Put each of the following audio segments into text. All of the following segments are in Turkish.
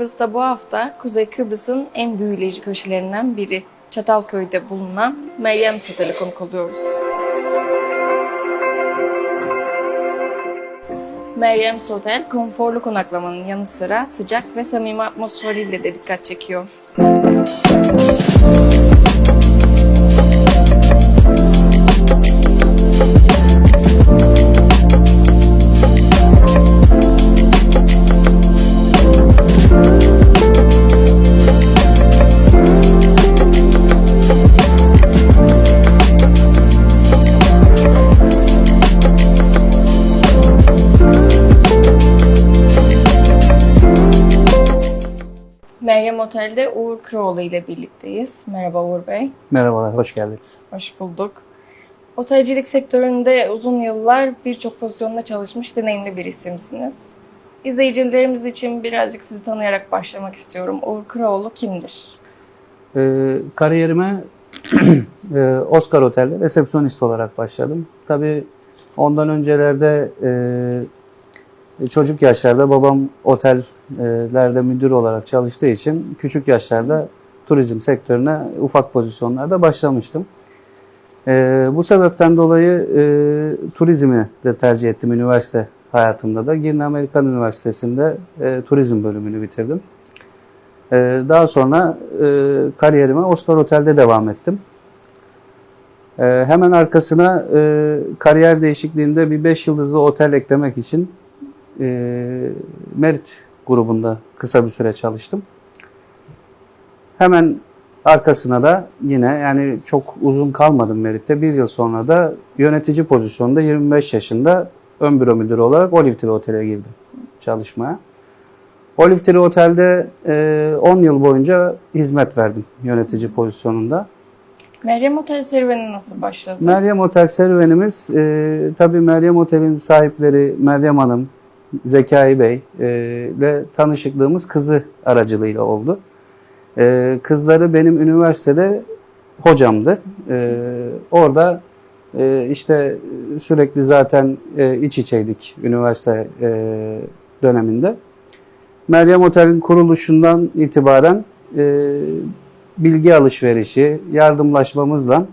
Kıbrıs'ta bu hafta Kuzey Kıbrıs'ın en büyüleyici köşelerinden biri Çatalköy'de bulunan Meryem Otel'e konuk oluyoruz. Meryem Otel, konforlu konaklamanın yanı sıra sıcak ve samimi atmosferiyle de dikkat çekiyor. Meryem Otel'de Uğur Kıroğlu ile birlikteyiz. Merhaba Uğur Bey. Merhabalar, hoş geldiniz. Hoş bulduk. Otelcilik sektöründe uzun yıllar birçok pozisyonda çalışmış deneyimli bir isimsiniz. İzleyicilerimiz için birazcık sizi tanıyarak başlamak istiyorum. Uğur Kıroğlu kimdir? Ee, kariyerime e, Oscar Otel'de resepsiyonist olarak başladım. Tabii ondan öncelerde e, çocuk yaşlarda babam otellerde müdür olarak çalıştığı için küçük yaşlarda turizm sektörüne ufak pozisyonlarda başlamıştım. E, bu sebepten dolayı e, turizmi de tercih ettim üniversite hayatımda da. Girne Amerikan Üniversitesi'nde e, turizm bölümünü bitirdim. Daha sonra e, kariyerime Oscar Otel'de devam ettim. Hemen arkasına e, kariyer değişikliğinde bir 5 yıldızlı otel eklemek için e, Merit grubunda kısa bir süre çalıştım. Hemen arkasına da yine yani çok uzun kalmadım Merit'te. Bir yıl sonra da yönetici pozisyonunda 25 yaşında ön büro müdürü olarak Olive Otel'e girdim çalışmaya. Olive Tree Otel'de e, 10 yıl boyunca hizmet verdim yönetici pozisyonunda. Meryem Otel serüveni nasıl başladı? Meryem Otel serüvenimiz, e, tabii Meryem Otel'in sahipleri Meryem Hanım, Zekai Bey e, ile tanışıklığımız kızı aracılığıyla oldu. E, kızları benim üniversitede hocamdı. E, orada e, işte sürekli zaten e, iç içeydik üniversite e, döneminde. Meryem Otel'in kuruluşundan itibaren e, bilgi alışverişi, yardımlaşmamızla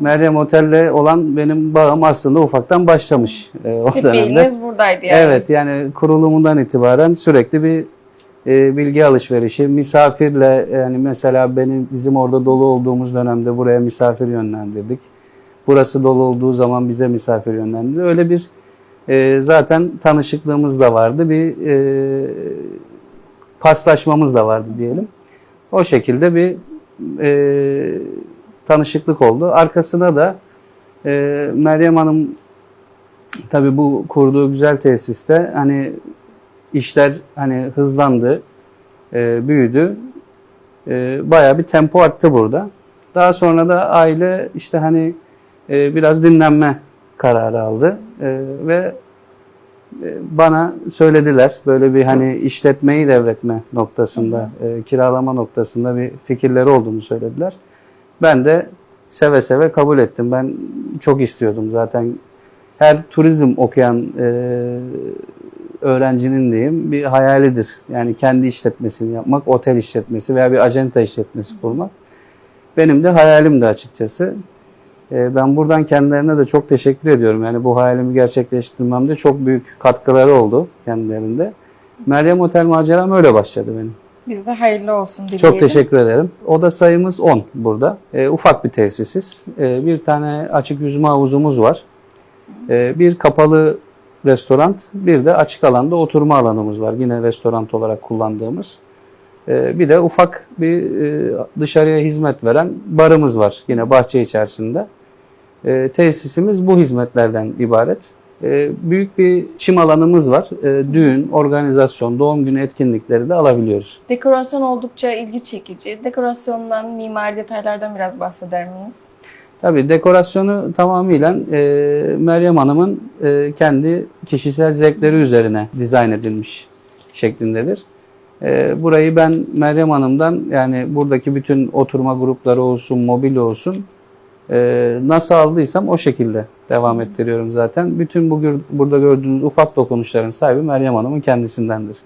Meryem Otel'le olan benim bağım aslında ufaktan başlamış e, o Hep dönemde. buradaydı yani. Evet yani kurulumundan itibaren sürekli bir e, bilgi alışverişi, misafirle yani mesela benim bizim orada dolu olduğumuz dönemde buraya misafir yönlendirdik. Burası dolu olduğu zaman bize misafir yönlendirdi. Öyle bir e, zaten tanışıklığımız da vardı. Bir e, paslaşmamız da vardı diyelim. O şekilde bir e, tanışıklık oldu. Arkasına da e, Meryem Hanım tabii bu kurduğu güzel tesiste hani işler hani hızlandı, e, büyüdü. E, bayağı bir tempo attı burada. Daha sonra da aile işte hani e, biraz dinlenme kararı aldı E, ve e, bana söylediler böyle bir hani işletmeyi devretme noktasında, e, kiralama noktasında bir fikirleri olduğunu söylediler. Ben de seve seve kabul ettim. Ben çok istiyordum zaten. Her turizm okuyan e, öğrencinin diyeyim bir hayalidir. Yani kendi işletmesini yapmak, otel işletmesi veya bir acenta işletmesi kurmak. Benim de hayalimdi açıkçası. E, Ben buradan kendilerine de çok teşekkür ediyorum. Yani bu hayalimi gerçekleştirmemde çok büyük katkıları oldu kendilerinde. Meryem Otel maceram öyle başladı benim. Biz de hayırlı olsun dileyelim. Çok teşekkür ederim. Oda sayımız 10 burada. E, ufak bir tesisiz. E, bir tane açık yüzme havuzumuz var. E, bir kapalı restoran, bir de açık alanda oturma alanımız var. Yine restoran olarak kullandığımız. E, bir de ufak bir e, dışarıya hizmet veren barımız var. Yine bahçe içerisinde. E, tesisimiz bu hizmetlerden ibaret. E, büyük bir çim alanımız var. E, düğün, organizasyon, doğum günü etkinlikleri de alabiliyoruz. Dekorasyon oldukça ilgi çekici. Dekorasyondan, mimari detaylardan biraz bahseder miyiz? Tabii dekorasyonu tamamıyla e, Meryem Hanım'ın e, kendi kişisel zevkleri üzerine dizayn edilmiş şeklindedir. E, burayı ben Meryem Hanım'dan yani buradaki bütün oturma grupları olsun, mobilya olsun e, nasıl aldıysam o şekilde devam ettiriyorum zaten. Bütün bu burada gördüğünüz ufak dokunuşların sahibi Meryem Hanım'ın kendisindendir.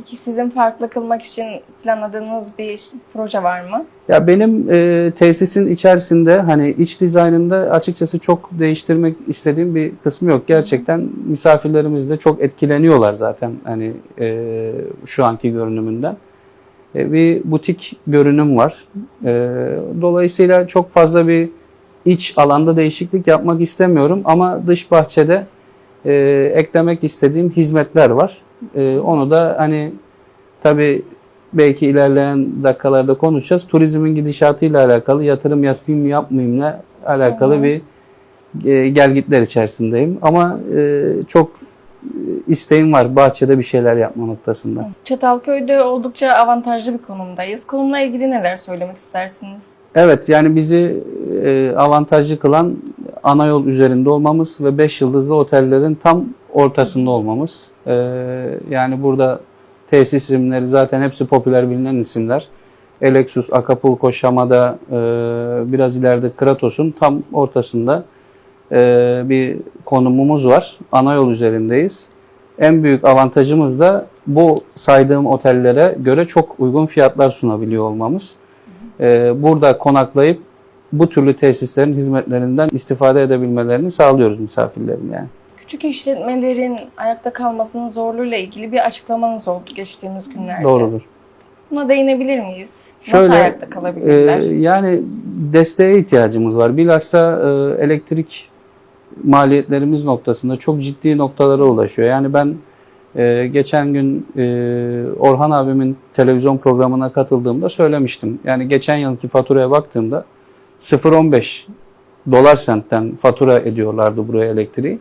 Peki sizin farklı kılmak için planladığınız bir proje var mı? Ya benim e, tesisin içerisinde hani iç dizaynında açıkçası çok değiştirmek istediğim bir kısmı yok. Gerçekten misafirlerimiz de çok etkileniyorlar zaten hani e, şu anki görünümünden. E, bir butik görünüm var. E, dolayısıyla çok fazla bir iç alanda değişiklik yapmak istemiyorum ama dış bahçede e, eklemek istediğim hizmetler var. E, onu da hani tabii belki ilerleyen dakikalarda konuşacağız. Turizmin gidişatıyla alakalı yatırım yapayım yapmayayımla alakalı Hı bir e, gelgitler içerisindeyim. Ama e, çok isteğim var bahçede bir şeyler yapma noktasında. Çatalköy'de oldukça avantajlı bir konumdayız. Konumla ilgili neler söylemek istersiniz? Evet yani bizi e, avantajlı kılan ana yol üzerinde olmamız ve 5 yıldızlı otellerin tam ortasında olmamız. E, yani burada tesis isimleri zaten hepsi popüler bilinen isimler. Alexus, Acapulco, Şamada, e, biraz ileride Kratos'un tam ortasında bir konumumuz var. Ana yol üzerindeyiz. En büyük avantajımız da bu saydığım otellere göre çok uygun fiyatlar sunabiliyor olmamız. Ee, burada konaklayıp bu türlü tesislerin hizmetlerinden istifade edebilmelerini sağlıyoruz misafirlerin yani. Küçük işletmelerin ayakta kalmasının zorluğuyla ilgili bir açıklamanız oldu geçtiğimiz günlerde. Doğrudur. Buna değinebilir miyiz? Şöyle, Nasıl ayakta kalabilirler? e, yani desteğe ihtiyacımız var. Bilhassa e, elektrik maliyetlerimiz noktasında çok ciddi noktalara ulaşıyor. Yani ben e, geçen gün e, Orhan abimin televizyon programına katıldığımda söylemiştim. Yani geçen yılki faturaya baktığımda 0.15 dolar sentten fatura ediyorlardı buraya elektriği.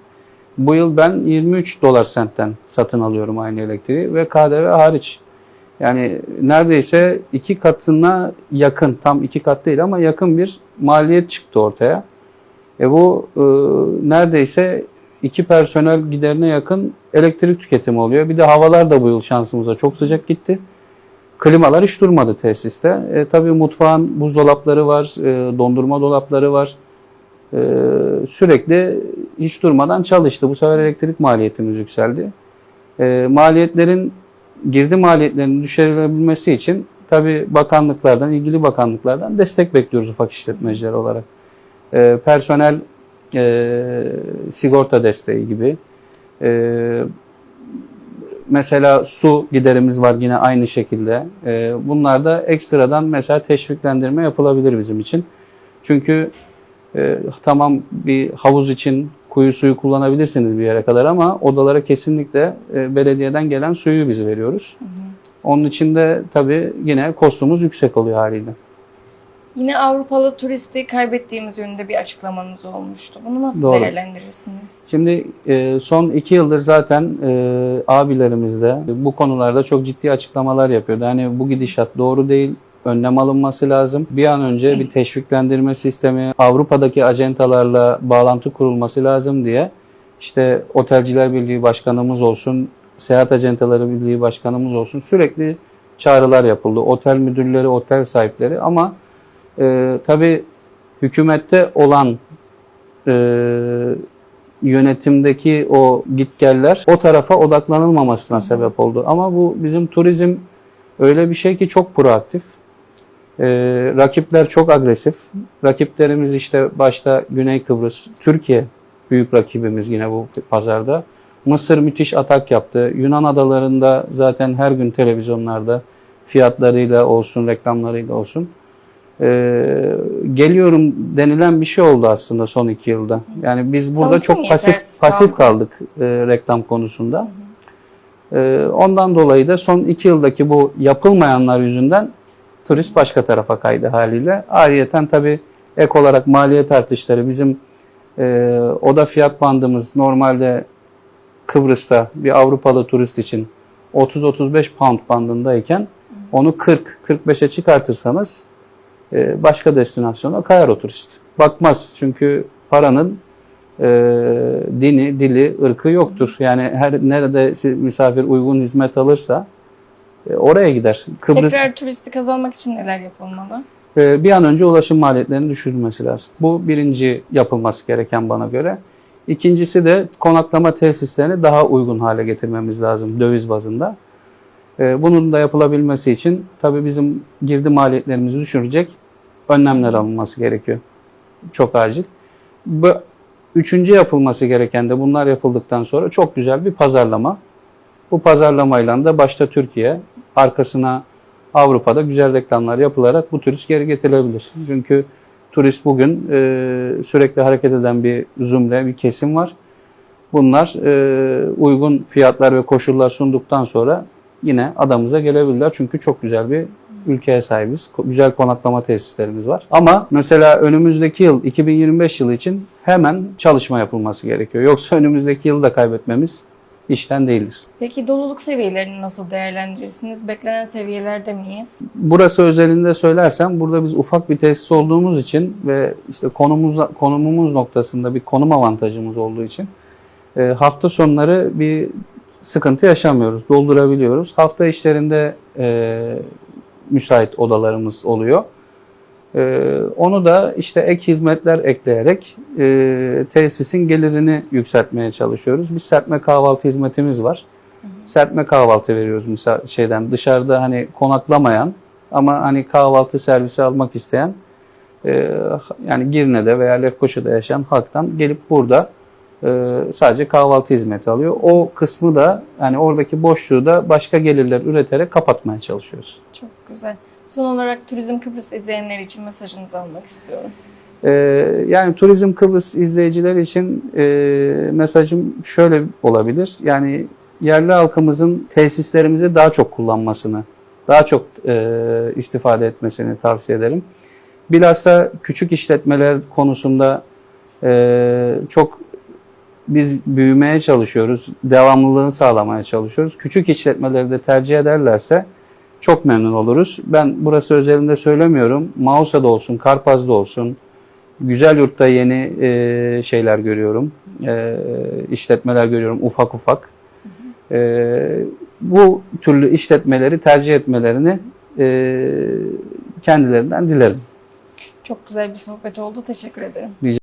Bu yıl ben 23 dolar sentten satın alıyorum aynı elektriği ve KDV hariç. Yani neredeyse iki katına yakın, tam iki kat değil ama yakın bir maliyet çıktı ortaya. E bu e, neredeyse iki personel giderine yakın elektrik tüketimi oluyor. Bir de havalar da bu yıl şansımıza çok sıcak gitti. Klimalar hiç durmadı tesiste. E, tabii mutfağın buzdolapları var, e, dondurma dolapları var. E, sürekli hiç durmadan çalıştı. Bu sefer elektrik maliyetimiz yükseldi. E, maliyetlerin girdi maliyetlerinin düşürülebilmesi için tabii bakanlıklardan, ilgili bakanlıklardan destek bekliyoruz ufak işletmeciler olarak. E, personel e, sigorta desteği gibi. E, mesela su giderimiz var yine aynı şekilde. E, bunlarda ekstradan mesela teşviklendirme yapılabilir bizim için. Çünkü e, tamam bir havuz için kuyu suyu kullanabilirsiniz bir yere kadar ama odalara kesinlikle e, belediyeden gelen suyu biz veriyoruz. Onun için de tabii yine kostumuz yüksek oluyor haliyle. Yine Avrupalı turisti kaybettiğimiz yönünde bir açıklamanız olmuştu. Bunu nasıl Doğru. değerlendirirsiniz? Şimdi e, son iki yıldır zaten e, abilerimiz de bu konularda çok ciddi açıklamalar yapıyordu. Yani bu gidişat doğru değil, önlem alınması lazım. Bir an önce bir teşviklendirme sistemi, Avrupa'daki acentalarla bağlantı kurulması lazım diye işte Otelciler Birliği Başkanımız olsun, Seyahat Acentaları Birliği Başkanımız olsun sürekli çağrılar yapıldı. Otel müdürleri, otel sahipleri ama e, tabii hükümette olan e, yönetimdeki o gitgeller o tarafa odaklanılmamasına sebep oldu. Ama bu bizim turizm öyle bir şey ki çok proaktif. Ee, rakipler çok agresif. Rakiplerimiz işte başta Güney Kıbrıs, Türkiye büyük rakibimiz yine bu pazarda. Mısır müthiş atak yaptı. Yunan adalarında zaten her gün televizyonlarda fiyatlarıyla olsun, reklamlarıyla olsun. Ee, geliyorum denilen bir şey oldu aslında son iki yılda. Yani biz burada Tanıtım çok pasif pasif kaldı. kaldık e, reklam konusunda. Ee, ondan dolayı da son iki yıldaki bu yapılmayanlar yüzünden turist başka tarafa kaydı haliyle. Ayrıyeten tabii ek olarak maliyet artışları bizim e, oda fiyat bandımız normalde Kıbrıs'ta bir Avrupalı turist için 30-35 pound bandındayken onu 40-45'e çıkartırsanız e, başka destinasyona kayar o turist. Bakmaz çünkü paranın e, dini, dili, ırkı yoktur. Yani her nerede misafir uygun hizmet alırsa e, oraya gider. Kıbrıs Tekrar turisti kazanmak için neler yapılmalı? e, bir an önce ulaşım maliyetlerinin düşürülmesi lazım. Bu birinci yapılması gereken bana göre. İkincisi de konaklama tesislerini daha uygun hale getirmemiz lazım döviz bazında. E, bunun da yapılabilmesi için tabii bizim girdi maliyetlerimizi düşürecek önlemler alınması gerekiyor. Çok acil. Bu üçüncü yapılması gereken de bunlar yapıldıktan sonra çok güzel bir pazarlama. Bu pazarlamayla da başta Türkiye, arkasına Avrupa'da güzel reklamlar yapılarak bu turist geri getirilebilir. Çünkü turist bugün e, sürekli hareket eden bir zümre, bir kesim var. Bunlar e, uygun fiyatlar ve koşullar sunduktan sonra yine adamıza gelebilirler. Çünkü çok güzel bir ülkeye sahibiz. Güzel konaklama tesislerimiz var. Ama mesela önümüzdeki yıl 2025 yılı için hemen çalışma yapılması gerekiyor. Yoksa önümüzdeki yılı da kaybetmemiz işten değildir. Peki doluluk seviyelerini nasıl değerlendirirsiniz? Beklenen seviyelerde miyiz? Burası özelinde söylersem burada biz ufak bir tesis olduğumuz için ve işte konumuz konumumuz noktasında bir konum avantajımız olduğu için e, hafta sonları bir sıkıntı yaşamıyoruz. Doldurabiliyoruz. Hafta işlerinde e, müsait odalarımız oluyor. E, onu da işte ek hizmetler ekleyerek e, tesisin gelirini yükseltmeye çalışıyoruz. Bir serpme kahvaltı hizmetimiz var. Serpme kahvaltı veriyoruz misal şeyden dışarıda hani konaklamayan ama hani kahvaltı servisi almak isteyen e, yani Girne'de veya Lefkoşa'da yaşayan halktan gelip burada sadece kahvaltı hizmeti alıyor. O kısmı da yani oradaki boşluğu da başka gelirler üreterek kapatmaya çalışıyoruz. Çok güzel. Son olarak Turizm Kıbrıs izleyenler için mesajınızı almak istiyorum. Ee, yani Turizm Kıbrıs izleyicileri için e, mesajım şöyle olabilir. Yani yerli halkımızın tesislerimizi daha çok kullanmasını, daha çok e, istifade etmesini tavsiye ederim. Bilhassa küçük işletmeler konusunda e, çok biz büyümeye çalışıyoruz, devamlılığını sağlamaya çalışıyoruz. Küçük işletmeleri de tercih ederlerse çok memnun oluruz. Ben burası özelinde söylemiyorum. Mausa'da olsun, Karpaz'da olsun, Güzel Yurt'ta yeni e, şeyler görüyorum. E, işletmeler görüyorum ufak ufak. E, bu türlü işletmeleri tercih etmelerini e, kendilerinden dilerim. Çok güzel bir sohbet oldu. Teşekkür ederim. Rica